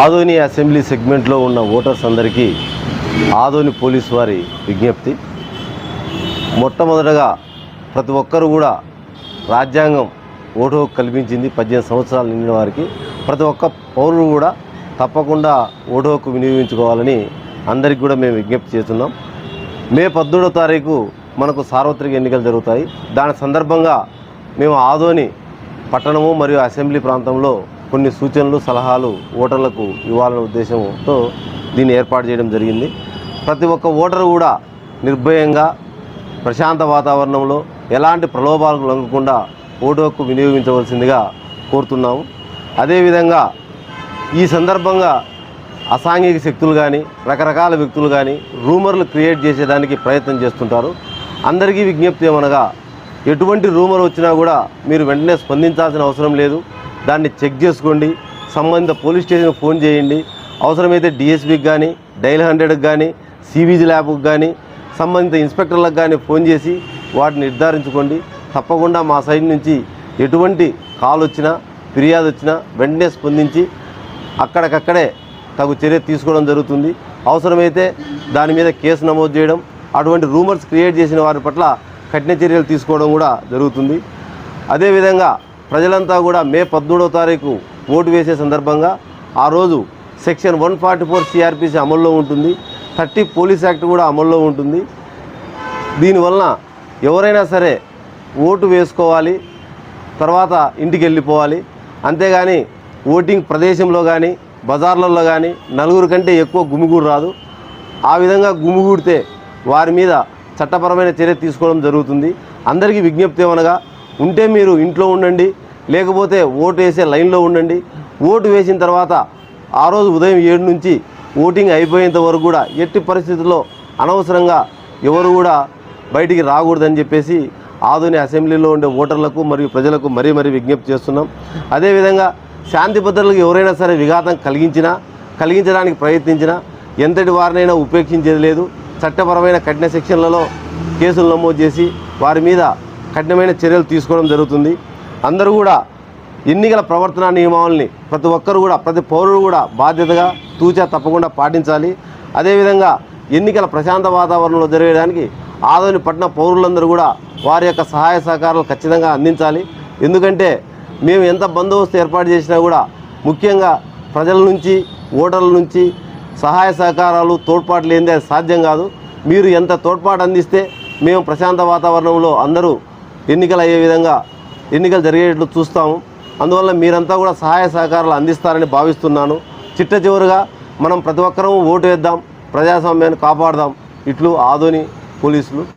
Adoni assembly సెగ్మెంట్లో ఉన్న voters అందరికీ ఆదోని పోలీసు వారి విజ్ఞప్తి. మొట్టమొదటగా ప్రతి ఒక్కరు కూడా రాజ్యాంగం ఓటు కల్పించింది పద్దెనిమిది సంవత్సరాలు నిండిన వారికి. ప్రతి ఒక్క పౌరుడు కూడా తప్పకుండా ఓటు హక్కు వినియోగించుకోవాలని అందరికీ కూడా మేము విజ్ఞప్తి చేస్తున్నాం. మే పద్దెనిమిదో తారీఖు మనకు సార్వత్రిక ఎన్నికలు జరుగుతాయి. దాని సందర్భంగా మేము ఆదోని పట్టణము మరియు అసెంబ్లీ ప్రాంతంలో కొన్ని సూచనలు సలహాలు ఓటర్లకు ఇవ్వాలనే ఉద్దేశంతో దీన్ని ఏర్పాటు చేయడం జరిగింది. ప్రతి ఒక్క ఓటరు కూడా నిర్భయంగా ప్రశాంత వాతావరణంలో ఎలాంటి ప్రలోభాలకు లొంగకుండా ఓటు హక్కు వినియోగించవలసిందిగా కోరుతున్నాము. అదేవిధంగా ఈ సందర్భంగా అసాంఘిక శక్తులు కానీ రకరకాల వ్యక్తులు కానీ రూమర్లు క్రియేట్ చేసేదానికి ప్రయత్నం చేస్తుంటారు. అందరికీ విజ్ఞప్తి ఏమనగా ఎటువంటి రూమర్ వచ్చినా కూడా మీరు వెంటనే స్పందించాల్సిన అవసరం లేదు. దాన్ని చెక్ చేసుకోండి. సంబంధిత పోలీస్ స్టేషన్కి ఫోన్ చేయండి. అవసరమైతే డిఎస్పీకి కానీ డైల్ హండ్రెడ్కి కానీ సివిజీ ల్యాబ్కి కానీ సంబంధిత ఇన్స్పెక్టర్లకు కానీ ఫోన్ చేసి వాటిని నిర్ధారించుకోండి. తప్పకుండా మా సైడ్ నుంచి ఎటువంటి కాల్ వచ్చినా ఫిర్యాదు వచ్చినా వెంటనే స్పందించి అక్కడికక్కడే తగు చర్య తీసుకోవడం జరుగుతుంది. అవసరమైతే దాని మీద కేసు నమోదు చేయడం అటువంటి రూమర్స్ క్రియేట్ చేసిన వారి పట్ల కఠిన చర్యలు తీసుకోవడం కూడా జరుగుతుంది. అదేవిధంగా ప్రజలంతా కూడా మే పద్మూడవ తారీఖు ఓటు వేసే సందర్భంగా ఆ రోజు section one forty four CRPC అమల్లో ఉంటుంది. థర్టీ పోలీస్ యాక్ట్ కూడా అమల్లో ఉంటుంది. దీనివలన ఎవరైనా సరే ఓటు వేసుకోవాలి తర్వాత ఇంటికి వెళ్ళిపోవాలి. అంతేగాని ఓటింగ్ ప్రదేశంలో కానీ బజార్లలో కానీ నలుగురు కంటే ఎక్కువ గుమిగూడు రాదు. ఆ విధంగా గుమిగూడితే వారి మీద చట్టపరమైన చర్య తీసుకోవడం జరుగుతుంది. అందరికీ విజ్ఞప్తి ఏమనగా ఉంటే మీరు ఇంట్లో ఉండండి లేకపోతే ఓటు వేసే లైన్లో ఉండండి. ఓటు వేసిన తర్వాత ఆ రోజు ఉదయం ఏడు నుంచి ఓటింగ్ అయిపోయేంత వరకు కూడా ఎట్టి పరిస్థితుల్లో అనవసరంగా ఎవరు కూడా బయటికి రాకూడదని చెప్పేసి ఆధునిక అసెంబ్లీలో ఉండే ఓటర్లకు మరియు ప్రజలకు మరీ మరీ విజ్ఞప్తి చేస్తున్నాం. అదేవిధంగా శాంతి భద్రతలకు ఎవరైనా సరే విఘాతం కలిగించినా కలిగించడానికి ప్రయత్నించినా ఎంతటి వారినైనా ఉపేక్షించేది లేదు. చట్టపరమైన కఠిన శిక్షణలలో కేసులు నమోదు చేసి వారి మీద కఠినమైన చర్యలు తీసుకోవడం జరుగుతుంది. అందరూ కూడా ఎన్నికల ప్రవర్తన నియమావళిని ప్రతి ఒక్కరు కూడా ప్రతి పౌరుడు కూడా బాధ్యతగా తూచా తప్పకుండా పాటించాలి. అదేవిధంగా ఎన్నికల ప్రశాంత వాతావరణంలో జరగడానికి ఆదోని పట్టణ పౌరులందరూ కూడా వారి యొక్క సహాయ సహకారాలు ఖచ్చితంగా అందించాలి. ఎందుకంటే మేము ఎంత బందోబస్తు ఏర్పాటు చేసినా కూడా ముఖ్యంగా ప్రజల నుంచి ఓటర్ల నుంచి సహాయ సహకారాలు తోడ్పాటు లేనిదే అది సాధ్యం కాదు. మీరు ఎంత తోడ్పాటు అందిస్తే మేము ప్రశాంత వాతావరణంలో అందరూ ఎన్నికలు అయ్యే విధంగా ఎన్నికలు జరిగేట్లు చూస్తాము. అందువల్ల మీరంతా కూడా సహాయ సహకారాలు అందిస్తారని భావిస్తున్నాను. చిట్ట చివరిగా మనం ప్రతి ఒక్కరూ ఓటు వేద్దాం ప్రజాస్వామ్యాన్ని కాపాడదాం. ఇట్లు ఆధుని పోలీసులు.